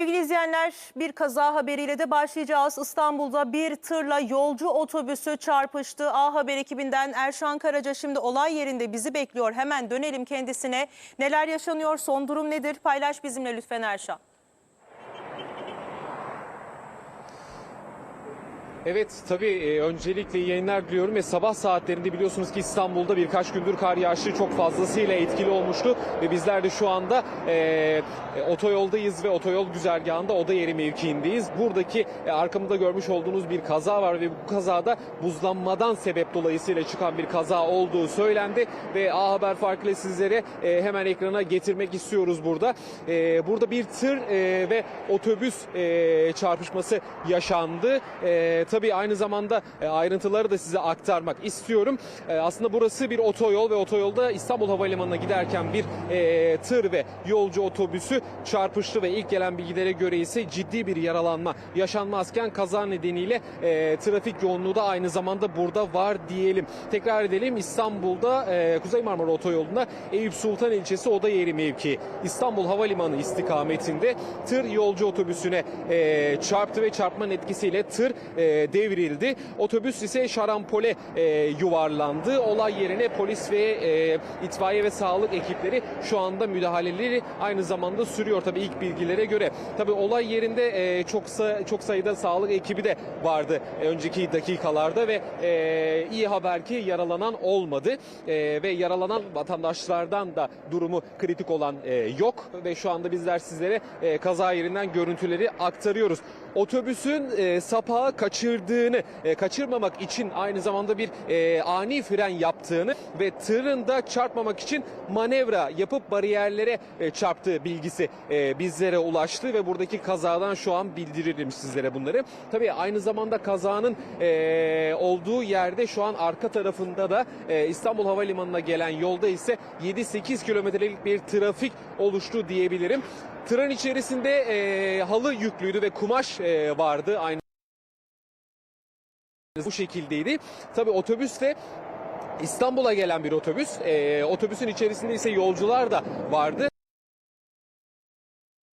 Sevgili izleyenler bir kaza haberiyle de başlayacağız. İstanbul'da bir tırla yolcu otobüsü çarpıştı. A Haber ekibinden Erşan Karaca şimdi olay yerinde bizi bekliyor. Hemen dönelim kendisine. Neler yaşanıyor, son durum nedir? Paylaş bizimle lütfen Erşan. Evet tabii e, öncelikle yayınlar diliyorum ve sabah saatlerinde biliyorsunuz ki İstanbul'da birkaç gündür kar yağışı çok fazlasıyla etkili olmuştu ve bizler de şu anda e, e, otoyoldayız ve otoyol güzergahında oda yeri mevkiindeyiz. Buradaki e, arkamda görmüş olduğunuz bir kaza var ve bu kazada buzlanmadan sebep dolayısıyla çıkan bir kaza olduğu söylendi ve A Haber farkıyla sizlere e, hemen ekrana getirmek istiyoruz burada. E, burada bir tır e, ve otobüs e, çarpışması yaşandı. E, tabii aynı zamanda e, ayrıntıları da size aktarmak istiyorum. E, aslında burası bir otoyol ve otoyolda İstanbul Havalimanı'na giderken bir e, tır ve yolcu otobüsü çarpıştı ve ilk gelen bilgilere göre ise ciddi bir yaralanma yaşanmazken kaza nedeniyle trafik yoğunluğu da aynı zamanda burada var diyelim. Tekrar edelim İstanbul'da Kuzey Marmara Otoyolu'nda Eyüp Sultan ilçesi Oda Yeri mevki İstanbul Havalimanı istikametinde tır yolcu otobüsüne çarptı ve çarpmanın etkisiyle tır e, devrildi. Otobüs ise şarampole e, yuvarlandı. Olay yerine polis ve e, itfaiye ve sağlık ekipleri şu anda müdahaleleri aynı zamanda sürüyor tabii ilk bilgilere göre. Tabii olay yerinde e, çok çok sayıda sağlık ekibi de vardı e, önceki dakikalarda ve e, iyi haber ki yaralanan olmadı E, ve yaralanan vatandaşlardan da durumu kritik olan e, yok ve şu anda bizler sizlere e, kaza yerinden görüntüleri aktarıyoruz. Otobüsün e, sapağı kaçırdığını, e, kaçırmamak için aynı zamanda bir e, ani fren yaptığını ve tırın da çarpmamak için manevra yapıp bariyerlere e, çarptığı bilgisi e, bizlere ulaştı ve buradaki kazadan şu an bildiririm sizlere bunları. Tabii aynı zamanda kazanın e, olduğu yerde şu an arka tarafında da e, İstanbul Havalimanı'na gelen yolda ise 7-8 kilometrelik bir trafik oluştu diyebilirim. Tırın içerisinde e, halı yüklüydü ve kumaş e, vardı aynı bu şekildeydi. Tabii otobüs de İstanbul'a gelen bir otobüs. E, otobüsün içerisinde ise yolcular da vardı.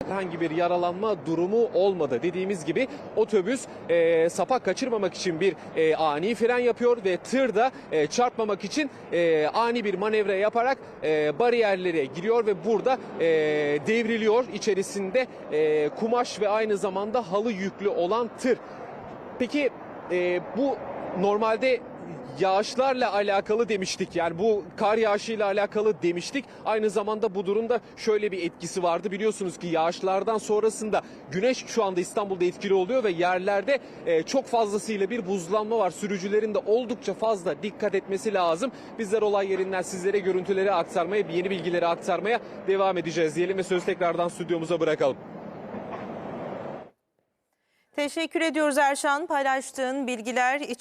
Herhangi bir yaralanma durumu olmadı. Dediğimiz gibi otobüs e, sapak kaçırmamak için bir e, ani fren yapıyor ve tır da e, çarpmamak için e, ani bir manevra yaparak e, bariyerlere giriyor ve burada e, devriliyor. İçerisinde e, kumaş ve aynı zamanda halı yüklü olan tır. Peki e, bu normalde yağışlarla alakalı demiştik. Yani bu kar yağışıyla alakalı demiştik. Aynı zamanda bu durumda şöyle bir etkisi vardı. Biliyorsunuz ki yağışlardan sonrasında güneş şu anda İstanbul'da etkili oluyor ve yerlerde e, çok fazlasıyla bir buzlanma var. Sürücülerin de oldukça fazla dikkat etmesi lazım. Bizler olay yerinden sizlere görüntüleri aktarmaya, yeni bilgileri aktarmaya devam edeceğiz diyelim ve sözü tekrardan stüdyomuza bırakalım. Teşekkür ediyoruz Erşan paylaştığın bilgiler için.